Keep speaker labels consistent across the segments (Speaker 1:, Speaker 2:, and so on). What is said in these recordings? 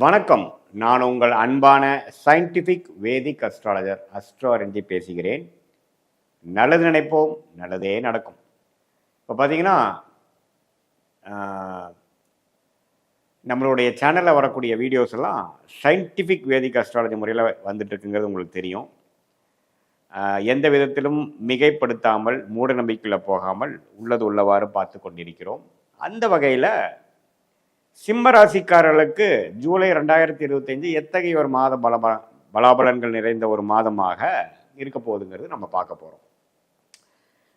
Speaker 1: வணக்கம். நான் உங்கள் அன்பான சயின்டிஃபிக் வேதிக் அஸ்ட்ராலஜர் அஸ்ட்ரோரஞ்சி பேசுகிறேன். நல்லது நினைப்போம் நல்லதே நடக்கும். இப்போ பார்த்தீங்கன்னா நம்மளுடைய சேனலில் வரக்கூடிய வீடியோஸ் எல்லாம் சயின்டிஃபிக் வேதிக் அஸ்ட்ராலஜி முறையில் வந்துட்டுருக்குங்கிறது உங்களுக்கு தெரியும். எந்த விதத்திலும் மிகைப்படுத்தாமல் மூட நம்பிக்கையில் போகாமல் உள்ளது உள்ளவாறு பார்த்து கொண்டிருக்கிறோம். அந்த வகையில் சிம்ம ராசிக்காரர்களுக்கு ஜூலை ரெண்டாயிரத்தி இருபத்தஞ்சு எத்தகைய ஒரு மாத பல பலாபலன்கள் நிறைந்த ஒரு மாதமாக இருக்க போகுதுங்கிறது நம்ம பார்க்க போகிறோம்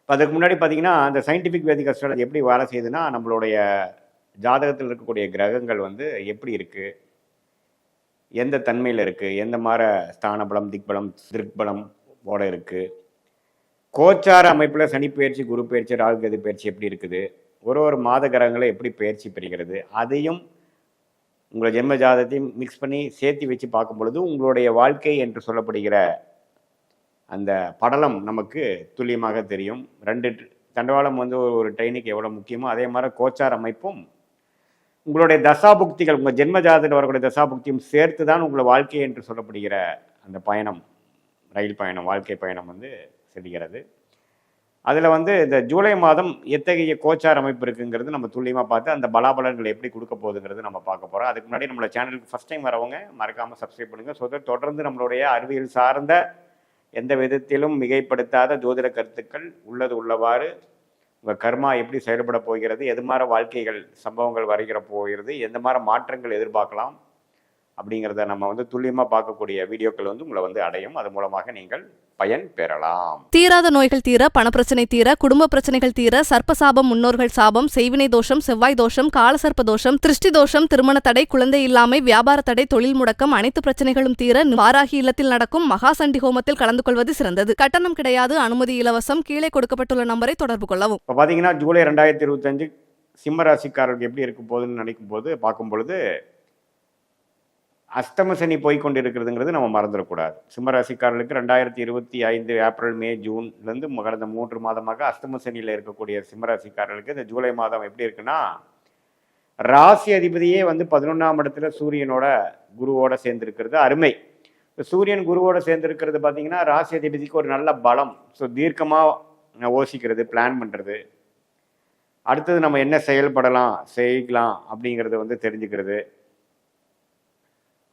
Speaker 1: இப்போ அதுக்கு முன்னாடி பார்த்தீங்கன்னா அந்த சயின்டிஃபிக் வேதிக் அஸ்ட்ராலஜி எப்படி வேலை செய்யுதுன்னா நம்மளுடைய ஜாதகத்தில் இருக்கக்கூடிய கிரகங்கள் வந்து எப்படி இருக்குது எந்த தன்மையில் இருக்குது எந்த மாதிரி ஸ்தான பலம் திக்பலம் திருக்பலம் ஓட இருக்குது கோச்சார அமைப்பில் சனி பயிற்சி குரு பயிற்சி ராகு கேது பயிற்சி எப்படி இருக்குது? ஒரு ஒரு மாத கிரகங்களை எப்படி பயிற்சி பெறுகிறது அதையும் உங்களை ஜென்ம ஜாதத்தையும் மிக்ஸ் பண்ணி சேர்த்து வச்சு பார்க்கும் பொழுது உங்களுடைய வாழ்க்கை என்று சொல்லப்படுகிற அந்த படலம் நமக்கு துல்லியமாக தெரியும். ரெண்டு தண்டவாளம் வந்து ஒரு ஒரு ட்ரெயினுக்கு எவ்வளோ முக்கியமோ அதே மாதிரி கோச்சார் அமைப்பும் உங்களுடைய தசாபுக்திகள் உங்கள் ஜென்ம ஜாதத்தில் வரக்கூடிய தசாபுக்தியும் சேர்த்து தான் உங்களை வாழ்க்கை என்று சொல்லப்படுகிற அந்த பயணம் ரயில் பயணம் வாழ்க்கை பயணம் வந்து செல்கிறது. அதில் வந்து இந்த ஜூலை மாதம் எத்தகைய கோச்சார் அமைப்பு இருக்குங்கிறது நம்ம துல்லியமாக பார்த்து அந்த பலாபலன்கள் எப்படி கொடுக்க போகுதுங்கிறது நம்ம பார்க்க போகிறோம் அதுக்கு முன்னாடி நம்மளோட சேனலுக்கு ஃபஸ்ட் டைம் வரவங்க மறக்காமல் சப்ஸ்கிரைப் பண்ணுங்கள் ஸோ தொடர்ந்து நம்மளுடைய அறிவியல் சார்ந்த எந்த விதத்திலும் மிகைப்படுத்தாத ஜோதிட கருத்துக்கள் உள்ளது உள்ளவாறு உங்கள் கர்மா எப்படி செயல்பட போகிறது எது மாதிரி வாழ்க்கைகள் சம்பவங்கள் வருகிற போகிறது எந்த மாதிரி மாற்றங்கள் எதிர்பார்க்கலாம் அப்படிங்கிறத நம்ம வந்து துல்லியமாக பார்க்கக்கூடிய வீடியோக்கள் வந்து உங்களை வந்து அடையும். அது மூலமாக நீங்கள் பயன் பெறலாம்.
Speaker 2: தீராத நோய்கள் தீர பணப்பிரச்சனை தீர குடும்ப பிரச்சனைகள் தீர சர்ப்பசாபம் முன்னோர்கள் சாபம் செய்வினை தோஷம் செவ்வாய் தோஷம் காலசர்ப்ப தோஷம் திருஷ்டி தோஷம் திருமண தடை குழந்தை இல்லாமை வியாபார தடை தொழில் முடக்கம் அனைத்து பிரச்சனைகளும் தீர வாராகி இல்லத்தில் நடக்கும் மகாசண்டி ஹோமத்தில் கலந்து கொள்வது சிறந்தது. கட்டணம் கிடையாது அனுமதி இலவசம் கீழே கொடுக்கப்பட்டுள்ள நம்பரை தொடர்பு கொள்ளவும்.
Speaker 1: இப்போ பார்த்தீங்கன்னா ஜூலை ரெண்டாயிரத்தி இருபத்தஞ்சு சிம்ம ராசிக்காரர்களுக்கு எப்படி இருக்க போகுதுன்னு நினைக்கும் போது பார்க்கும் பொழுது அஸ்தம சனி போய் கொண்டிருக்கிறதுங்கிறது நம்ம மறந்துடக்கூடாது. சிம்மராசிக்காரர்களுக்கு ரெண்டாயிரத்தி இருபத்தி ஐந்து ஏப்ரல் மே ஜூன்லேருந்து கடந்த மூன்று மாதமாக அஸ்தம சனியில் இருக்கக்கூடிய சிம்மராசிக்காரர்களுக்கு இந்த ஜூலை மாதம் எப்படி இருக்குன்னா ராசி அதிபதியே வந்து பதினொன்றாம் இடத்துல சூரியனோட குருவோட சேர்ந்திருக்கிறது அருமை. சூரியன் குருவோட சேர்ந்திருக்கிறது பார்த்தீங்கன்னா ராசி அதிபதிக்கு ஒரு நல்ல பலம். ஸோ தீர்க்கமாக யோசிக்கிறது பிளான் பண்ணுறது அடுத்தது நம்ம என்ன செயல்படலாம் செய்யலாம் அப்படிங்கிறத வந்து தெரிஞ்சுக்கிறது.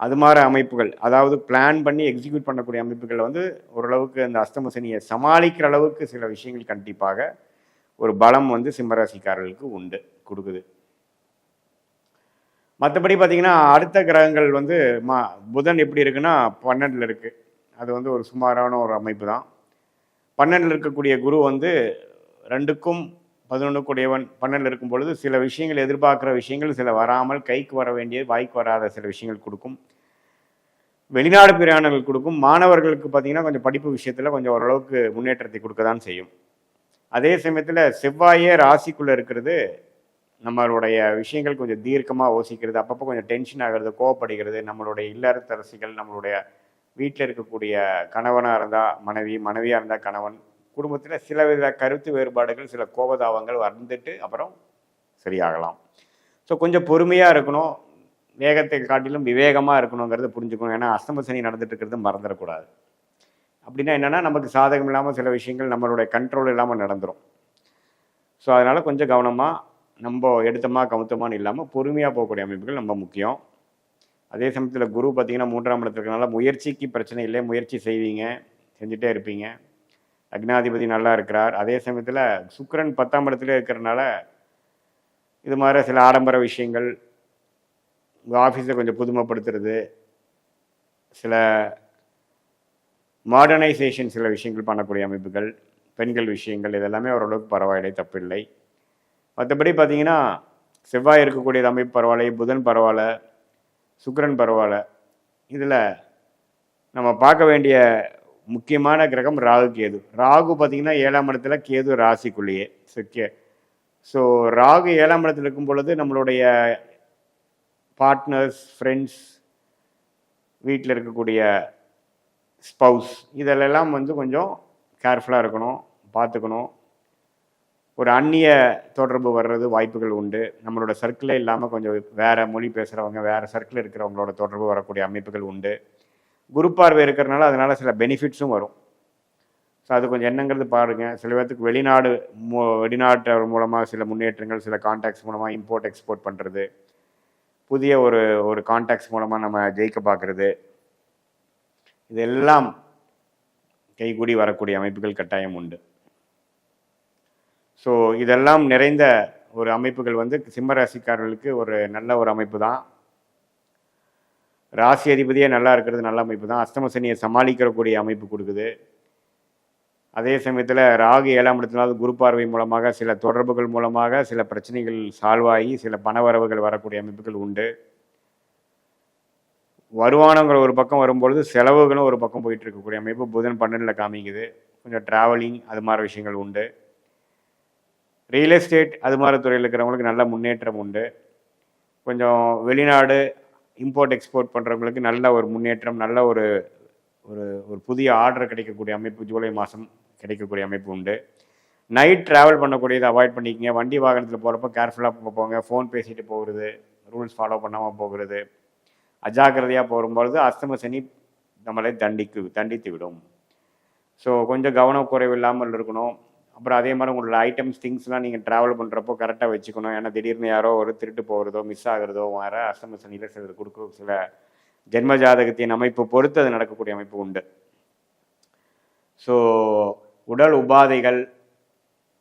Speaker 1: அது மாதிரி அமைப்புகள் அதாவது பிளான் பண்ணி எக்ஸிக்யூட் பண்ணக்கூடிய அமைப்புகள் வந்து ஓரளவுக்கு அந்த அஸ்தம சனியை சமாளிக்கிற அளவுக்கு சில விஷயங்கள் கண்டிப்பாக ஒரு பலம் வந்து சிம்மராசிக்காரர்களுக்கு உண்டு கொடுக்குது. மற்றபடி பார்த்தீங்கன்னா அடுத்த கிரகங்கள் வந்து மா புதன் எப்படி இருக்குன்னா பன்னெண்டில் இருக்குது அது வந்து ஒரு சுமாரான ஒரு அமைப்பு தான். பன்னெண்டில் இருக்கக்கூடிய குரு வந்து ரெண்டுக்கும் பதினொன்று கூடியவன் பன்னெண்டில் இருக்கும் பொழுது சில விஷயங்கள் எதிர்பார்க்குற விஷயங்கள் சில வராமல் கைக்கு வர வேண்டியது வாய்க்கு வராத சில விஷயங்கள் கொடுக்கும். வெளிநாடு பிரயாணங்கள் கொடுக்கும். மாணவர்களுக்கு பார்த்தீங்கன்னா கொஞ்சம் படிப்பு விஷயத்தில் கொஞ்சம் ஓரளவுக்கு முன்னேற்றத்தை கொடுக்க தான் செய்யும். அதே சமயத்தில் செவ்வாயே ராசிக்குள்ளே இருக்கிறது. நம்மளுடைய விஷயங்கள் கொஞ்சம் தீர்க்கமாக யோசிக்கிறது அப்பப்போ கொஞ்சம் டென்ஷன் ஆகிறது கோவப்படுகிறது. நம்மளுடைய இல்லறத்தரசிகள் நம்மளுடைய வீட்டில் இருக்கக்கூடிய கணவனாக இருந்தால் மனைவி மனைவியாக இருந்தால் கணவன் குடும்பத்தில் சில வித கருத்து வேறுபாடுகள் சில கோபதாபங்கள் வந்துட்டு அப்புறம் சரியாகலாம். ஸோ கொஞ்சம் பொறுமையாக இருக்கணும். வேகத்தை காட்டிலும் விவேகமாக இருக்கணுங்கிறத புரிஞ்சுக்கணும். ஏன்னா அஸ்தம சனி நடந்துட்டு இருக்கிறது மறந்துடக்கூடாது. அப்படின்னா என்னென்னா நமக்கு சாதகம் இல்லாமல் சில விஷயங்கள் நம்மளுடைய கண்ட்ரோல் இல்லாமல் நடந்துடும் ஸோ அதனால் கொஞ்சம் கவனமாக நம்ம எடுத்தமாக கவுத்தமானு இல்லாமல் பொறுமையாக போகக்கூடிய அமைப்புகள் ரொம்ப முக்கியம். அதே சமயத்தில் குரு பார்த்திங்கன்னா மூன்றாம் இடத்துல முயற்சிக்கு பிரச்சனை இல்லை. முயற்சி செய்வீங்க செஞ்சுட்டே இருப்பீங்க. அக்னாதிபதி நல்லா இருக்கிறார். அதே சமயத்தில் சுக்கரன் பத்தாம் இடத்துல இருக்கிறனால இது மாதிரி சில ஆடம்பர விஷயங்கள் உங்கள் ஆஃபீஸை கொஞ்சம் புதுமைப்படுத்துறது சில மாடர்னைசேஷன் சில விஷயங்கள் பண்ணக்கூடிய அமைப்புகள் பெண்கள் விஷயங்கள் இதெல்லாமே ஓரளவுக்கு பரவாயில்லை தப்பில்லை. மற்றபடி பார்த்தீங்கன்னா செவ்வாய் இருக்கக்கூடியது அமைப்பு பரவாயில்லை புதன் பரவாயில்ல சுக்கரன் பரவாயில்ல. இதில் நம்ம பார்க்க வேண்டிய முக்கியமான கிரகம் ராகு கேது. ராகு பார்த்தீங்கன்னா ஏழாம் இடத்துல கேது ராசிக்குள்ளேயே ஸோ கே ஸோ ராகு ஏழாம் இடத்துல இருக்கும் பொழுது நம்மளுடைய பார்ட்னர்ஸ் ஃப்ரெண்ட்ஸ் வீட்டில் இருக்கக்கூடிய ஸ்பவுஸ் இதிலெல்லாம் வந்து கொஞ்சம் கேர்ஃபுல்லாக இருக்கணும் பார்த்துக்கணும். ஒரு அந்நிய தொடர்பு வர்றது வாய்ப்புகள் உண்டு. நம்மளோட சர்க்கிளே இல்லாமல் கொஞ்சம் வேறு மொழி பேசுகிறவங்க வேறு சர்க்கிள் இருக்கிறவங்களோட தொடர்பு வரக்கூடிய அமைப்புகள் உண்டு. குரு பார்வை இருக்கிறனால அதனால் சில பெனிஃபிட்ஸும் வரும். ஸோ அது கொஞ்சம் என்னங்கிறது பாருங்கள் சில பேர்த்துக்கு வெளிநாடு மூ வெளிநாட்டவர் மூலமாக சில முன்னேற்றங்கள் சில கான்டாக்ட்ஸ் மூலமாக இம்போர்ட் எக்ஸ்போர்ட் பண்ணுறது புதிய ஒரு ஒரு கான்டாக்ட்ஸ் மூலமாக நம்ம ஜெயிக்க பார்க்குறது இதெல்லாம் கைகூடி வரக்கூடிய அமைப்புகள் கட்டாயம் உண்டு. ஸோ இதெல்லாம் நிறைந்த ஒரு அமைப்புகள் வந்து சிம்மராசிக்காரர்களுக்கு ஒரு நல்ல ஒரு அமைப்பு தான் ராசி அதிபதியே நல்லா இருக்கிறது நல்ல அமைப்பு தான். அஷ்டம சனியை சமாளிக்கிறக்கூடிய அமைப்பு கொடுக்குது. அதே சமயத்தில் ராகு ஏழாம் இடத்தினாலும் குரு பார்வை மூலமாக சில தொடர்புகள் மூலமாக சில பிரச்சனைகள் சால்வ் ஆகி சில பணவரவுகள் வரக்கூடிய அமைப்புகள் உண்டு. வருமானங்கள் ஒரு பக்கம் வரும்பொழுது செலவுகளும் ஒரு பக்கம் போயிட்டு இருக்கக்கூடிய அமைப்பு புதன் பன்னெண்டில் காமிக்குது. கொஞ்சம் ட்ராவலிங் அது மாதிரி விஷயங்கள் உண்டு. ரியல் எஸ்டேட் அது மாதிரி துறையில் இருக்கிறவங்களுக்கு நல்ல முன்னேற்றம் உண்டு. கொஞ்சம் வெளிநாடு இம்போர்ட் எக்ஸ்போர்ட் பண்ணுறவங்களுக்கு நல்ல ஒரு முன்னேற்றம் நல்ல ஒரு ஒரு ஒரு புதிய ஆர்டர் கிடைக்கக்கூடிய அமைப்பு ஜூலை மாதம் கிடைக்கக்கூடிய அமைப்பு உண்டு. நைட் ட்ராவல் பண்ணக்கூடியதை அவாய்ட் பண்ணிக்கங்க. வண்டி வாகனத்தில் போகிறப்ப கேர்ஃபுல்லாக போங்க. ஃபோன் பேசிட்டு போகிறது ரூல்ஸ் ஃபாலோ பண்ணாமல் போகிறது. அஜாக்கிரதையாக போகும்பொழுது அஸ்தம சனி நம்மளை தண்டிக்கு தண்டித்து விடும். ஸோ கொஞ்சம் கவனக்குறைவு இல்லாமல் இருக்கணும். அப்புறம் அதே மாதிரி உங்களோட ஐட்டம்ஸ் திங்ஸ்லாம் நீங்கள் ட்ராவல் பண்ணுறப்போ கரெக்டாக வச்சுக்கணும். ஏன்னா திடீர்னு யாரோ ஒரு திருட்டு போகிறதோ மிஸ் ஆகிறதோ வர அஷ்டம சனியில் சிலர் கொடுக்குற சில ஜென்ம ஜாதகத்தின் அமைப்பு பொறுத்து அது நடக்கக்கூடிய அமைப்பு உண்டு. ஸோ உடல் உபாதைகள்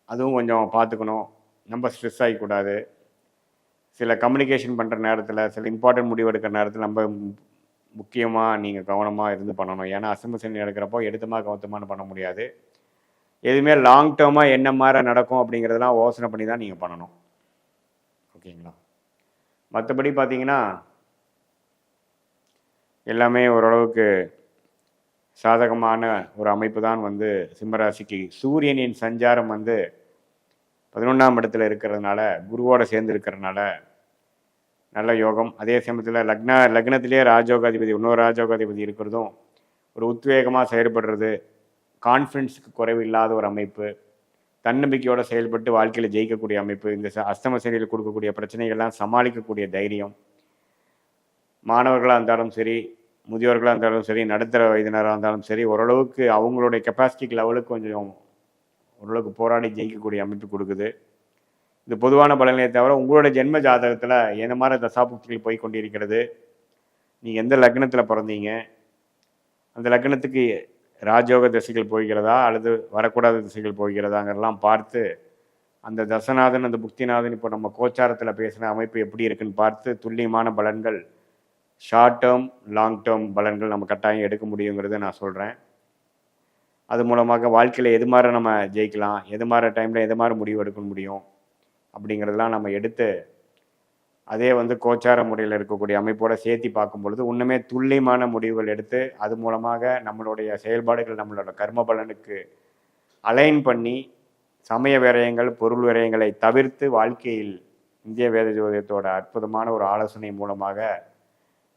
Speaker 1: அதுவும் கொஞ்சம் பார்த்துக்கணும். நம்ம ஸ்ட்ரெஸ் ஆகிக்கூடாது சில கம்யூனிகேஷன் பண்ணுற நேரத்தில் சில இம்பார்ட்டன்ட் முடிவு எடுக்கிற நேரத்தில் நம்ம முக்கியமாக நீங்கள் கவனமாக இருந்து பண்ணணும். ஏன்னா அசம்பு எடுக்கிறப்போ எடுத்தமாக எடுத்தமா பண்ண முடியாது. எதுவுமே லாங் டேர்மாக என்ன மாதிரி நடக்கும் அப்படிங்கிறதெல்லாம் யோசனை பண்ணி தான் நீங்கள் பண்ணணும். ஓகேங்களா? மற்றபடி பார்த்தீங்கன்னா எல்லாமே ஓரளவுக்கு சாதகமான ஒரு அமைப்பு தான் வந்து சிம்மராசிக்கு. சூரியனின் சஞ்சாரம் வந்து பதினொன்றாம் இடத்துல இருக்கிறதுனால குருவோட சேர்ந்து இருக்கிறதுனால நல்ல யோகம். அதே சமயத்தில் லக்ன லக்னத்திலேயே ராஜோகாதிபதி இன்னொரு ராஜோகாதிபதி இருக்கிறதும் ஒரு உத்வேகமாக செயல்படுறது கான்ஃபிடென்ஸுக்கு குறைவு இல்லாத ஒரு அமைப்பு தன்னம்பிக்கையோடு செயல்பட்டு வாழ்க்கையில் ஜெயிக்கக்கூடிய அமைப்பு இந்த ச- அஸ்தம சனியில் கொடுக்கக்கூடிய பிரச்சனைகள்லாம் சமாளிக்கக்கூடிய தைரியம். மாணவர்களாக இருந்தாலும் சரி முதியோர்களாக இருந்தாலும் சரி நடுத்தர வயதினராக இருந்தாலும் சரி ஓரளவுக்கு அவங்களுடைய கெப்பாசிட்டிக்கு லெவலுக்கு கொஞ்சம் ஓரளவுக்கு போராடி ஜெயிக்கக்கூடிய அமைப்பு கொடுக்குது. இது பொதுவான பலனை தவிர உங்களோட ஜென்ம ஜாதகத்தில் எந்த மாதிரி தசாபுக்திகள் போய் கொண்டிருக்கிறது? நீங்கள் எந்த லக்னத்தில் பிறந்தீங்க? அந்த லக்னத்துக்கு ராஜயோக திசைகள் போகிறதா அல்லது வரக்கூடாத திசைகள் போகிறதாங்கிறலாம் பார்த்து அந்த தசநாதன் அந்த புக்திநாதன் இப்போ நம்ம கோச்சாரத்தில் பேசின அமைப்பு எப்படி இருக்குன்னு பார்த்து துல்லியமான பலன்கள் ஷார்ட் டேர்ம் லாங் டேர்ம் பலன்கள் நம்ம கட்டாயம் எடுக்க முடியுங்கிறத நான் சொல்கிறேன் அது மூலமாக வாழ்க்கையில் எது மாதிரி நம்ம ஜெயிக்கலாம் எது மாதிரி டைமில் எது மாதிரி முடிவு எடுக்க முடியும் அப்படிங்கிறதெல்லாம் நம்ம எடுத்து அதே வந்து கோச்சார முறையில் இருக்கக்கூடிய அமைப்போட சேர்த்து பார்க்கும் பொழுது ஒன்றுமே துல்லியமான முடிவுகள் எடுத்து அது மூலமாக நம்மளுடைய செயல்பாடுகள் நம்மளோட கர்ம பலனுக்கு அலைன் பண்ணி சமய விரயங்கள் பொருள் விரயங்களை தவிர்த்து வாழ்க்கையில் இந்திய வேத ஜோதியத்தோட அற்புதமான ஒரு ஆலோசனை மூலமாக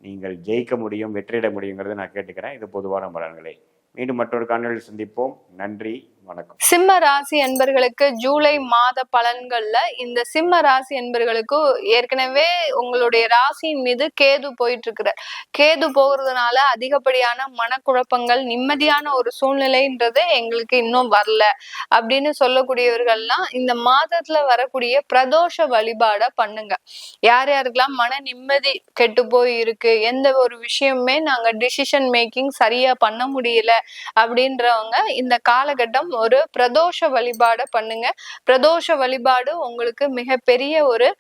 Speaker 1: நீங்கள் ஜெயிக்க முடியும் வெற்றியிட முடியுங்கிறத நான் கேட்டுக்கிறேன். இது பொதுவான பலன்களை. மீண்டும் மற்றொரு காணொலியில் சந்திப்போம். நன்றி. வணக்கம்.
Speaker 3: சிம்ம ராசி என்பர்களுக்கு ஜூலை மாத பலன்கள்ல இந்த சிம்ம ராசி என்பர்களுக்கு ஏற்கனவே உங்களுடைய ராசியின் மீது கேது போயிட்டு இருக்கிறார் கேது போகிறதுனால அதிகப்படியான மனக்குழப்பங்கள் நிம்மதியான ஒரு சூழ்நிலைன்றது எங்களுக்கு இன்னும் வரல அப்படின்னு சொல்லக்கூடியவர்கள்லாம் இந்த மாதத்துல வரக்கூடிய பிரதோஷ வழிபாட பண்ணுங்க. யார் யாருக்கெல்லாம் மன நிம்மதி கெட்டு போய் இருக்கு எந்த ஒரு விஷயமுமே நாங்க டிசிஷன் மேக்கிங் சரியா பண்ண முடியல அப்படின்றவங்க இந்த காலகட்டம் ஒரு பிரதோஷ வழிபாட பண்ணுங்க. பிரதோஷ வழிபாடு உங்களுக்கு மிகப்பெரிய ஒரு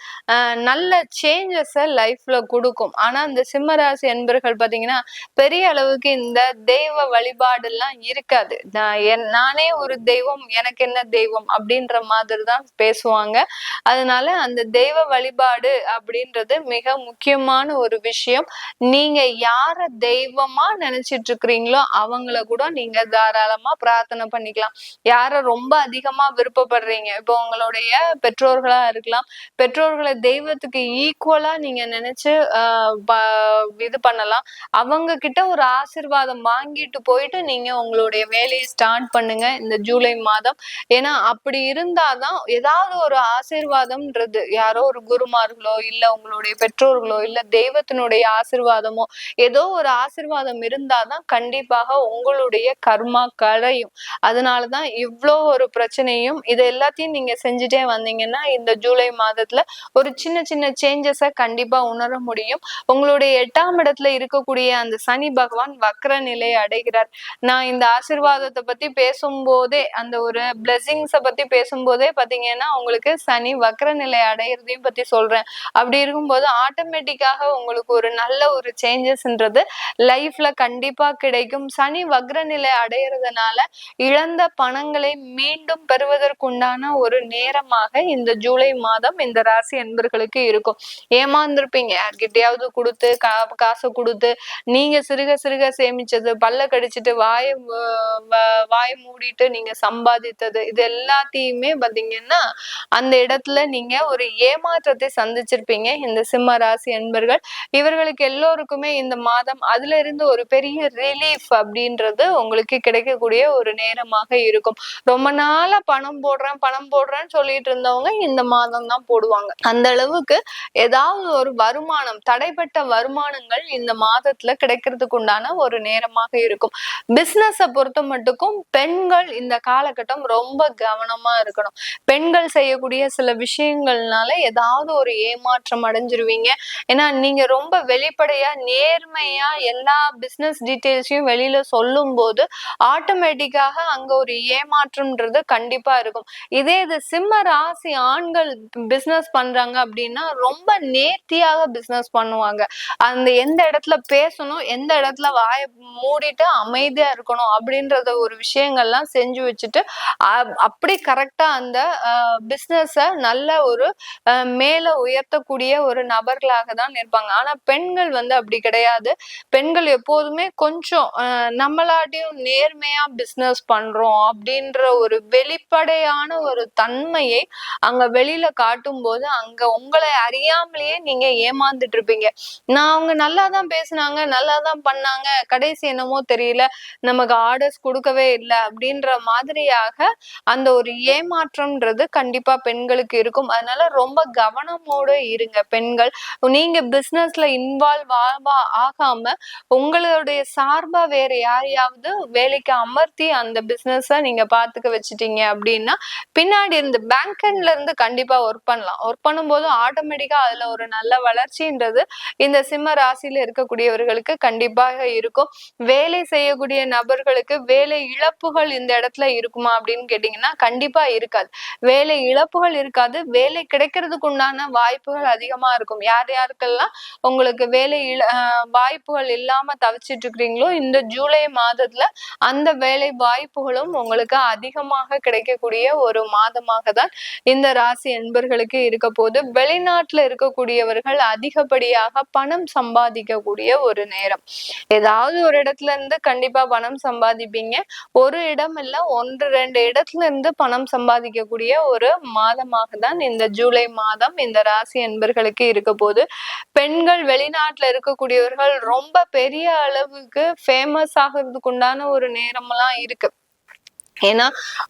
Speaker 3: நல்ல சேஞ்சஸ லைஃப்ல கொடுக்கும். ஆனா இந்த சிம்மராசி என்பர்கள் பாத்தீங்கன்னா பெரிய அளவுக்கு இந்த தெய்வ வழிபாடு எல்லாம் இருக்காது. நான் என்- நானே ஒரு தெய்வம் எனக்கு என்ன தெய்வம் அப்படின்ற மாதிரி தான் பேசுவாங்க. அதனால அந்த தெய்வ வழிபாடு அப்படின்றது மிக முக்கியமான ஒரு விஷயம். நீங்க யார தெய்வமா நினைச்சிட்டு இருக்கிறீங்களோ அவங்கள கூட நீங்க தாராளமா பிரார்த்தனை பண்ணிக்கலாம். யார ரொம்ப அதிகமா விருப்பப்படுறீங்க? இப்போ உங்களுடைய பெற்றோர்களா இருக்கலாம். பெற்றோர்களை தெய்வத்துக்கு ஈக்குவலா நீங்க நினைச்சு இது பண்ணலாம். அவங்க கிட்ட ஒரு ஆசிர்வாதம் வாங்கிட்டு போயிட்டு நீங்க உங்களுடைய வேலையை ஸ்டார்ட் பண்ணுங்க இந்த ஜூலை மாதம். ஏன்னா அப்படி இருந்தாதான் ஏதாவது ஒரு ஆசீர்வாதம்ன்றது யாரோ ஒரு குருமார்களோ இல்ல உங்களுடைய பெற்றோர்களோ இல்ல தெய்வத்தினுடைய ஆசிர்வாதமோ ஏதோ ஒரு ஆசிர்வாதம் இருந்தாதான் கண்டிப்பாக உங்களுடைய கர்மா களையும். அதனாலதான் இவ்வளோ ஒரு பிரச்சனையும் இது எல்லாத்தையும் நீங்க செஞ்சுட்டே வந்தீங்கன்னா இந்த ஜூலை மாதத்துல ஒரு சின்ன சின்ன சேஞ்சஸ கண்டிப்பா உணர முடியும். உங்களுடைய எட்டாம் இடத்துல இருக்கக்கூடிய அந்த சனி பகவான் வக்ர நிலையை அடைகிறார். நான் இந்த ஆசிர்வாதத்தை பத்தி பேசும்போதே அந்த ஒரு பிளெஸிங்ஸை பத்தி பேசும்போதே பாத்தீங்கன்னா உங்களுக்கு சனி வக்ர நிலை அடைகிறதையும் பத்தி சொல்றேன். அப்படி இருக்கும்போது ஆட்டோமேட்டிக்காக உங்களுக்கு ஒரு நல்ல ஒரு சேஞ்சஸ்ன்றது லைஃப்ல கண்டிப்பா கிடைக்கும். சனி வக்ர நிலை அடைகிறதுனால இழந்த பணங்களை மீண்டும் பெறுவதற்குண்டான ஒரு நேரமாக இந்த ஜூலை மாதம் இந்த ராசி அன்பர்களுக்கு இருக்கும். ஏமாந்துருப்பீங்க. யார்கிட்டயாவது கொடுத்து கா காசை கொடுத்து நீங்க சிறுக சிறுக சேமிச்சது பல்ல கடிச்சிட்டு வாய வ- மூடிட்டு நீங்க சம்பாதித்தது இது எல்லாத்தையுமே பாத்தீங்கன்னா அந்த இடத்துல நீங்க ஒரு ஏமாற்றத்தை சந்திச்சிருப்பீங்க. இந்த சிம்ம ராசி அன்பர்கள் இவர்களுக்கு எல்லோருக்குமே இந்த மாதம் அதுல இருந்து ஒரு பெரிய ரிலீஃப் அப்படின்றது உங்களுக்கு கிடைக்கக்கூடிய ஒரு நேரமாக இருக்கும். ரொம்ப நாளா பணம் போடுறேன் பணம் போடுறேன்னு சொல்லிட்டு இருந்தவங்க இந்த மாதம் தான் போடுவாங்க. அந்த அளவுக்கு ஏதாவது ஒரு வருமானம் தடைப்பட்ட வருமானங்கள் இந்த மாதத்துல கிடைக்கிறதுக்கு உண்டான ஒரு நேரமாக இருக்கும். பிசினஸ பொறுத்த மட்டுக்கும் பெண்கள் இந்த காலகட்டம் ரொம்ப கவனமா இருக்கணும். பெண்கள் செய்யக்கூடிய சில விஷயங்கள்னால ஏதாவது ஒரு ஏமாற்றம் அடைஞ்சிருவீங்க. ஏன்னா நீங்க ரொம்ப வெளிப்படையா நேர்மையா எல்லா பிசினஸ் டீட்டெயில்ஸையும் வெளியில சொல்லும் போது ஆட்டோமேட்டிக்காக அங்க ஒரு ஏமாற்றம்ன்றது கண்டிப்பா இருக்கும். இதே இது சிம்ம ராசி ஆண்கள் பிசினஸ் பண்றாங்க அப்படின்னா ரொம்ப நேர்த்தியாக பிசினஸ் பண்ணுவாங்க. அந்த எந்த இடத்துல பேசணும் எந்த இடத்துல வாய மூடிட்டு அமைதியா இருக்கணும் அப்படின்றத ஒரு விஷயங்கள்லாம் செஞ்சு வச்சுட்டு அப்படி கரெக்டா அந்த பிசினஸ நல்ல ஒரு அஹ், மேல உயர்த்தக்கூடிய ஒரு நபர்களாக தான் இருப்பாங்க ஆனா பெண்கள் வந்து அப்படி கிடையாது. பெண்கள் எப்போதுமே கொஞ்சம் நம்மளாட்டியும் நேர்மையா பிசினஸ் பண்றோம் அப்படின்ற ஒரு வெளிப்படையான ஒரு தன்மையை அங்க வெளியில காட்டும் போது அங்க உங்களை அறியாமலேயே நீங்க ஏமாந்துட்டு இருப்பீங்க. நான் அவங்க நல்லா தான் பேசுனாங்க நல்லா தான் பண்ணாங்க கடைசி என்னமோ தெரியல நமக்கு ஆர்டர்ஸ் கொடுக்கவே இல்லை அப்படின்ற மாதிரியாக அந்த ஒரு ஏமாற்றம்ன்றது கண்டிப்பா பெண்களுக்கு இருக்கும். அதனால ரொம்ப கவனமோடு இருங்க பெண்கள். நீங்க பிசினஸ்ல இன்வால்வ் ஆகாம உங்களுடைய சார்பா வேற யாரையாவது வேலைக்கு அமர்த்தி அந்த பிசினஸ நீங்க பாத்துக்க வச்சிட்டீங்க அப்படின்னா பின்னாடி இருந்து பேங்க்ல இருந்து கண்டிப்பா ஒர்க் பண்ணலாம். ஒர்க் பண்ணும்போது ஆட்டோமேட்டிக்கா அதுல ஒரு நல்ல வளர்ச்சின்றது இந்த சிம்ம ராசியில இருக்கக்கூடியவர்களுக்கு கண்டிப்பாக இருக்கும். வேலை செய்யக்கூடிய நபர்களுக்கு வேலை இழப்புகள் இந்த இடத்துல இருக்குமா அப்படின்னு கேட்டீங்கன்னா கண்டிப்பா இருக்காது. வேலை இழப்புகள் இருக்காது. வேலை கிடைக்கிறதுக்கு உண்டான வாய்ப்புகள் அதிகமா இருக்கும். யார் யாருக்கெல்லாம் உங்களுக்கு வேலை இழ வாய்ப்புகள் இல்லாம தவிச்சிட்டு இருக்கிறீங்களோ இந்த ஜூலை மாதத்துல அந்த வேலை வாய்ப்புகளும் உங்களுக்கு அதிகமாக கிடைக்கக்கூடிய ஒரு மாதமாக தான் இந்த ராசி என்பர்களுக்கு இருக்க போது வெளிநாட்டுல இருக்கக்கூடியவர்கள் அதிகப்படியாக பணம் சம்பாதிக்கக்கூடிய ஒரு நேரம். ஏதாவது ஒரு இடத்துல இருந்து கண்டிப்பா பணம் சம்பாதிப்பீங்க. ஒரு இடம் இல்ல ஒன்று ரெண்டு இடத்துல இருந்து பணம் சம்பாதிக்கக்கூடிய ஒரு மாதமாக தான் இந்த ஜூலை மாதம் இந்த ராசி என்பர்களுக்கு இருக்க போது பெண்கள் வெளிநாட்டுல இருக்கக்கூடியவர்கள் ரொம்ப பெரிய அளவுக்கு ஃபேமஸ் ஆகிறதுக்கு உண்டான ஒரு நேரம்லாம் இருக்கு. ஏன்னா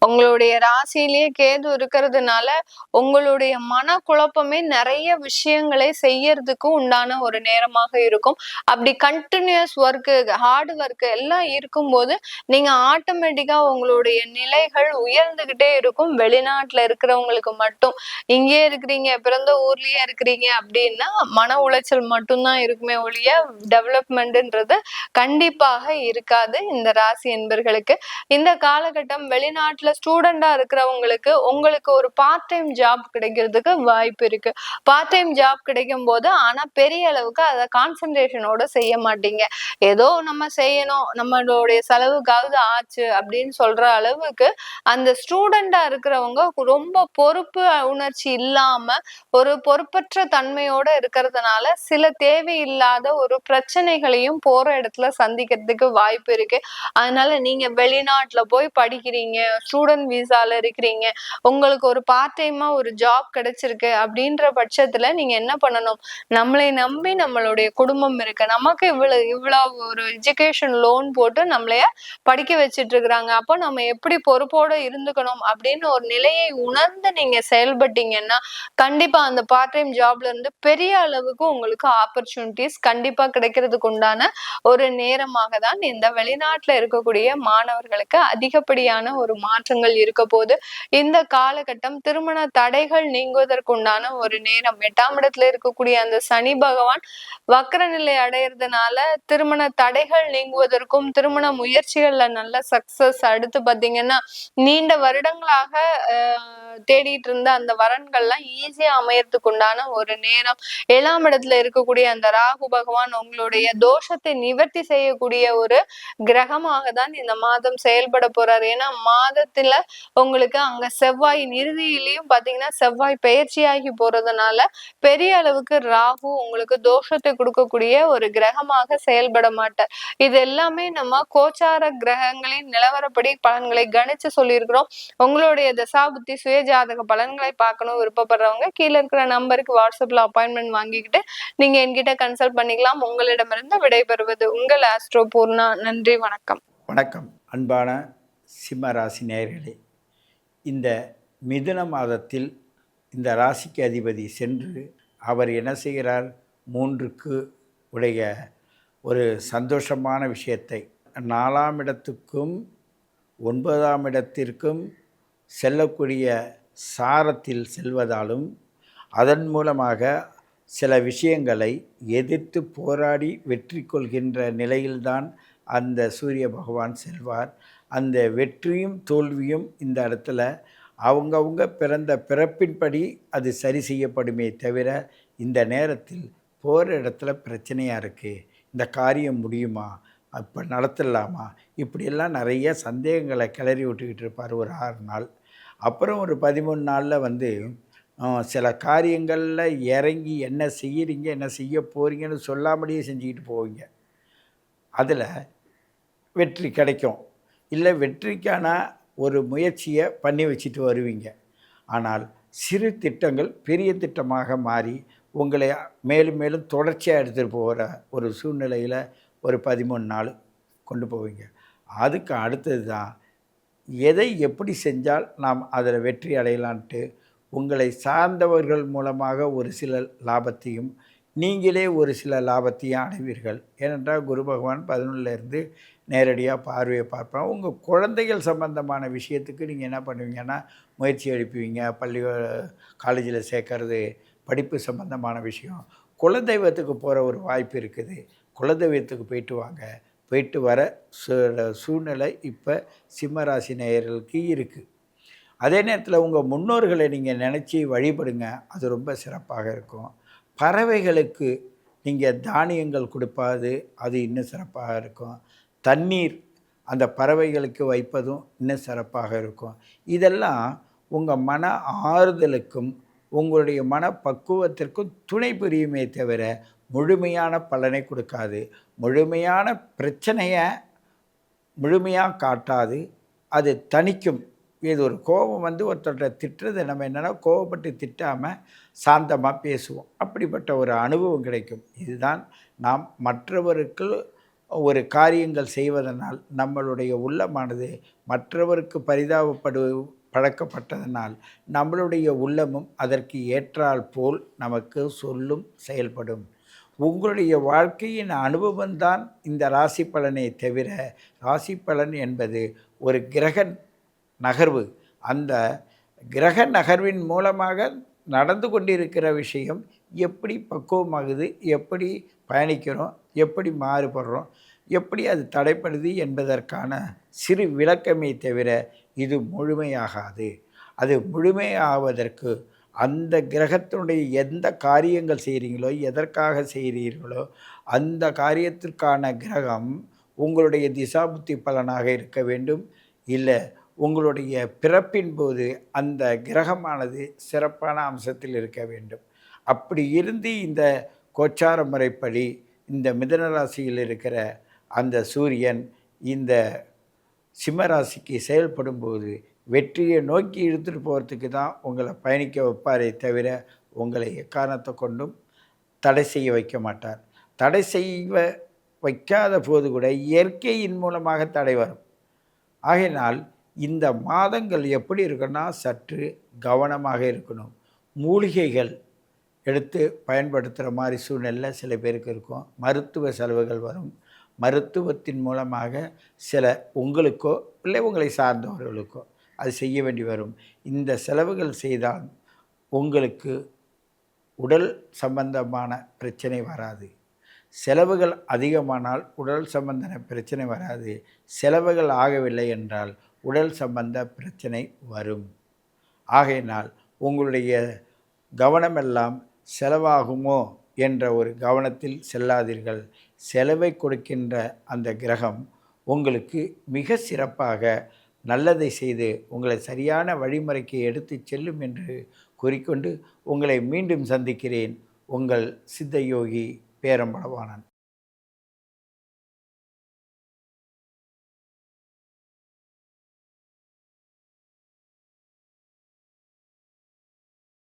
Speaker 3: உங்களுடைய ராசியிலேயே கேது இருக்கிறதுனால உங்களுடைய மன குழப்பமே நிறைய விஷயங்களை செய்யறதுக்கு உண்டான ஒரு நேரமாக இருக்கும். அப்படி கண்டினியூஸ் ஒர்க்கு ஹார்ட் ஒர்க்கு எல்லாம் இருக்கும்போது நீங்க ஆட்டோமேட்டிக்கா உங்களுடைய நிலைகள் உயர்ந்துகிட்டே இருக்கும். வெளிநாட்டுல இருக்கிறவங்களுக்கு மட்டும். இங்கே இருக்கிறீங்க பிறந்த ஊர்லயே இருக்கிறீங்க அப்படின்னா மன உளைச்சல் மட்டும்தான் இருக்குமே ஒழிய டெவலப்மெண்ட்ன்றது கண்டிப்பாக இருக்காது இந்த ராசி என்பர்களுக்கு. இந்த காலகட்டம் வெளிநாட்டுல ஸ்டூடெண்டா இருக்கிறவங்களுக்கு உங்களுக்கு ஒரு பார்ட் டைம் ஜாப் கிடைக்கிறதுக்கு வாய்ப்பு இருக்கு. பார்ட் டைம் ஜாப் கிடைக்கும் போது ஆனா பெரிய அளவுக்கு அதை கான்சென்ட்ரேஷனோட செய்ய மாட்டீங்க. ஏதோ நம்ம செய்யணும் நம்மளுடைய செலவுக்காவது ஆச்சு அப்படின்னு சொல்ற அளவுக்கு அந்த ஸ்டூடெண்டா இருக்கிறவங்க ரொம்ப பொறுப்பு உணர்ச்சி இல்லாம ஒரு பொறுப்பற்ற தன்மையோட இருக்கிறதுனால சில தேவையில்லாத ஒரு பிரச்சனைகளையும் போற இடத்துல சந்திக்கிறதுக்கு வாய்ப்பு இருக்கு. அதனால நீங்க வெளிநாட்டுல போய் படி படிக்கிறீங்க ஸ்டூடெண்ட் விசால இருக்கிறீங்க உங்களுக்கு ஒரு பார்ட் டைமா ஒரு ஜாப் கிடைச்சிருக்கு அப்படின்ற பட்சத்துல நீங்க என்ன பண்ணணும்? நம்மளை நம்பி நம்மளுடைய குடும்பம் இருக்கு. நமக்கு இவ்வளவு இவ்வளவு ஒரு எஜுகேஷன் லோன் போட்டு நம்மளைய படிக்க வச்சிட்டு இருக்கிறாங்க அப்போ நம்ம எப்படி பொறுப்போட இருந்துக்கணும் அப்படின்னு ஒரு நிலையை உணர்ந்து நீங்க செயல்பட்டீங்கன்னா கண்டிப்பா அந்த பார்ட் டைம் ஜாப்ல இருந்து பெரிய அளவுக்கு உங்களுக்கு ஆப்பர்ச்சுனிட்டிஸ் கண்டிப்பா கிடைக்கிறதுக்கு உண்டான ஒரு நேரமாக தான் இந்த வெளிநாட்டுல இருக்கக்கூடிய மாணவர்களுக்கு அதிகப்படியான மாதிரியான ஒரு மாற்றங்கள் இருக்க போது இந்த காலகட்டம் திருமண தடைகள் நீங்குவதற்குண்டான ஒரு நேரம். எட்டாம் இடத்துல இருக்கக்கூடிய அந்த சனி பகவான் வக்கர நிலை அடையிறதுனால திருமண தடைகள் நீங்குவதற்கும் திருமண முயற்சிகள்ல நல்ல சக்சஸ் அடுத்து பாத்தீங்கன்னா நீண்ட வருடங்களாக தேடிட்டு இருந்த அந்த வரன்கள்லாம் ஈஸியா அமையறதுக்கு உண்டான ஒரு நேரம். ஏழாம் இடத்துல இருக்கக்கூடிய அந்த ராகு பகவான் உங்களுடைய தோஷத்தை நிவர்த்தி செய்யக்கூடிய ஒரு கிரகமாக தான் இந்த மாதம் செயல்பட போறாரு. ஏன்னா மாதத்துல உங்களுக்கு அங்க செவ்வாயின் இறுதியிலையும் பாத்தீங்கன்னா செவ்வாய் பயிற்சியாகி போறதுனால பெரிய அளவுக்கு ராகு உங்களுக்கு தோஷத்தை கொடுக்கக்கூடிய ஒரு கிரகமாக செயல்பட மாட்டார். இது எல்லாமே நம்ம கோச்சார கிரகங்களின் நிலவரப்படி பலன்களை கணிச்சு சொல்லியிருக்கிறோம். உங்களுடைய தசாபுத்தி சுயஜாதக பலன்களை பார்க்கணும் விருப்பப்படுறவங்க கீழே இருக்கிற நம்பருக்கு வாட்ஸ்அப்ல அப்பாயின்மெண்ட் வாங்கிக்கிட்டு நீங்க என்கிட்ட கன்சல்ட் பண்ணிக்கலாம். உங்களிடமிருந்து விடைபெறுவது உங்கள் ஆஸ்ட்ரோ பூர்ணா. நன்றி வணக்கம்.
Speaker 4: வணக்கம். அன்பான சிம்ம ராசி நேயர்களே இந்த மிதுன மாதத்தில் இந்த ராசிக்கு அதிபதி சென்று அவர் என்ன செய்கிறார்? மூன்றுக்கு உடைய ஒரு சந்தோஷமான விஷயத்தை நாலாம் இடத்துக்கும் ஒன்பதாம் இடத்திற்கும் செல்லக்கூடிய சாரத்தில் செல்வதாலும் அதன் மூலமாக சில விஷயங்களை எதிர்த்து போராடி வெற்றி கொள்கின்ற நிலையில்தான் அந்த சூரிய பகவான் செல்வார். அந்த வெற்றியும் தோல்வியும் இந்த இடத்துல அவங்கவுங்க பிறந்த பிறப்பின்படி அது சரி செய்யப்படுமே தவிர இந்த நேரத்தில் போகிற இடத்துல பிரச்சனையாக இருக்குது இந்த காரியம் முடியுமா? அப்போ நடத்திடலாமா இப்படியெல்லாம் நிறைய சந்தேகங்களை கிளறி விட்டுக்கிட்டு இருப்பார் ஒரு ஆறு நாள். அப்புறம் ஒரு பதிமூணு நாளில் வந்து சில காரியங்களில் இறங்கி என்ன செய்கிறீங்க என்ன செய்ய போகிறீங்கன்னு சொல்லாமலேயே செஞ்சுக்கிட்டு போவீங்க. அதில் வெற்றி கிடைக்கும். இல்லை வெற்றிக்கான ஒரு முயற்சியை பண்ணி வச்சுட்டு வருவீங்க. ஆனால் சிறு திட்டங்கள் பெரிய திட்டமாக மாறி உங்களை மேலும் மேலும் தொடர்ச்சியாக எடுத்துகிட்டு போகிற ஒரு சூழ்நிலையில் ஒரு பதிமூணு நாள் கொண்டு போவீங்க. அதுக்கு அடுத்தது தான் எதை எப்படி செஞ்சால் நாம் அதில் வெற்றி அடையலான்ட்டு உங்களை சார்ந்தவர்கள் மூலமாக ஒரு சில லாபத்தையும் நீங்களே ஒரு சில லாபத்தையும் அடைவீர்கள். ஏனென்றால் குரு பகவான் பதினொன்றுலேருந்து நேரடியாக பார்வையை பார்ப்போம் உங்கள் குழந்தைகள் சம்பந்தமான விஷயத்துக்கு நீங்கள் என்ன பண்ணுவீங்கன்னா முயற்சி எழுப்புவீங்க பள்ளி காலேஜில் சேர்க்கறது படிப்பு சம்பந்தமான விஷயம். குலதெய்வத்துக்கு போகிற ஒரு வாய்ப்பு இருக்குது. குலதெய்வத்துக்கு போயிட்டு வாங்க. போயிட்டு வர சூழ்நிலை இப்போ சிம்மராசி நேயர்களுக்கு இருக்குது அதே நேரத்தில் உங்கள் முன்னோர்களை நீங்கள் நினச்சி வழிபடுங்க. அது ரொம்ப சிறப்பாக இருக்கும். பறவைகளுக்கு நீங்கள் தானியங்கள் கொடுப்பாது அது இன்னும் சிறப்பாக இருக்கும். தண்ணீர் அந்த பறவைகளுக்கு வைப்பதும் இன்னும் சிறப்பாக இருக்கும். இதெல்லாம் உங்கள் மன ஆறுதலுக்கும் உங்களுடைய மன பக்குவத்திற்கும் துணை புரியுமே தவிர முழுமையான பலனை கொடுக்காது. முழுமையான பிரச்சனையை முழுமையாக காட்டாது. அது தணிக்கும். இது ஒரு கோபம் வந்து ஒருத்தர்கிட்ட திட்டுறது நம்ம என்னென்னா கோபப்பட்டு திட்டாமல் சாந்தமாக பேசுவோம். அப்படிப்பட்ட ஒரு அனுபவம் கிடைக்கும். இதுதான் நாம் மற்றவருக்கு ஒரு காரியங்கள் செய்வதனால் நம்மளுடைய உள்ளமானது மற்றவருக்கு பரிதாபப்படு பழக்கப்பட்டதனால் நம்மளுடைய உள்ளமும் அதற்கு ஏற்றால் போல் நமக்கு சொல்லும் செயல்படும். உங்களுடைய வாழ்க்கையின் அனுபவம்தான் இந்த ராசி பலனை தவிர ராசி பலன் என்பது ஒரு கிரக நகர்வு. அந்த கிரக நகர்வின் மூலமாக நடந்து கொண்டிருக்கிற விஷயம் எப்படி பக்குவமாகுது எப்படி பயணிக்கிறோம் எப்படி மாறுபடுறோம் எப்படி அது தடைப்படுது என்பதற்கான சிறு விளக்கமே தவிர இது முழுமையாகாது. அது முழுமையாவதற்கு அந்த கிரகத்தினுடைய எந்த காரியங்கள் செய்கிறீங்களோ எதற்காக செய்கிறீர்களோ அந்த காரியத்திற்கான கிரகம் உங்களுடைய திசாபுத்தி பலனாக இருக்க வேண்டும். இல்லை உங்களுடைய பிறப்பின் போது அந்த கிரகமானது சிறப்பான அம்சத்தில் இருக்க வேண்டும். அப்படி இருந்து இந்த கோச்சார முறைப்படி இந்த மிதன ராசியில் இருக்கிற அந்த சூரியன் இந்த சிம்மராசிக்கு செயல்படும்போது வெற்றியை நோக்கி இழுத்துட்டு போகிறதுக்கு தான் உங்களை பயணிக்க வைப்பாரே தவிர உங்களை எக்காரணத்தை கொண்டும் தடை செய்ய வைக்க மாட்டார். தடை செய்வ வைக்காத போது கூட இயற்கையின் மூலமாக தடை வரும். ஆகையினால் இந்த மாதங்கள் எப்படி இருக்குன்னா சற்று கவனமாக இருக்கணும். மூலிகைகள் எடுத்து பயன்படுத்துகிற மாதிரி சூழ்நிலை சில பேருக்கு இருக்கும். மருத்துவ செலவுகள் வரும். மருத்துவத்தின் மூலமாக சில உங்களுக்கோ இல்லை உங்களை சார்ந்தவர்களுக்கோ அது செய்ய வேண்டி வரும். இந்த செலவுகள் செய்தால் உங்களுக்கு உடல் சம்பந்தமான பிரச்சனை வராது. செலவுகள் அதிகமானால் உடல் சம்பந்தமான பிரச்சனை வராது. செலவுகள் ஆகவில்லை என்றால் உடல் சம்பந்த பிரச்சனை வரும். ஆகையினால் உங்களுடைய கவனமெல்லாம் செலவாகுமோ என்ற ஒரு கவனத்தில் செல்லாதீர்கள். செலவை கொடுக்கின்ற அந்த கிரகம் உங்களுக்கு மிக சிறப்பாக நல்லதை செய்து உங்களை சரியான வழிமுறைக்கு எடுத்து செல்லும் என்று கூறிக்கொண்டு உங்களை மீண்டும் சந்திக்கிறேன். உங்கள் சித்தயோகி பேரம்பளவானன்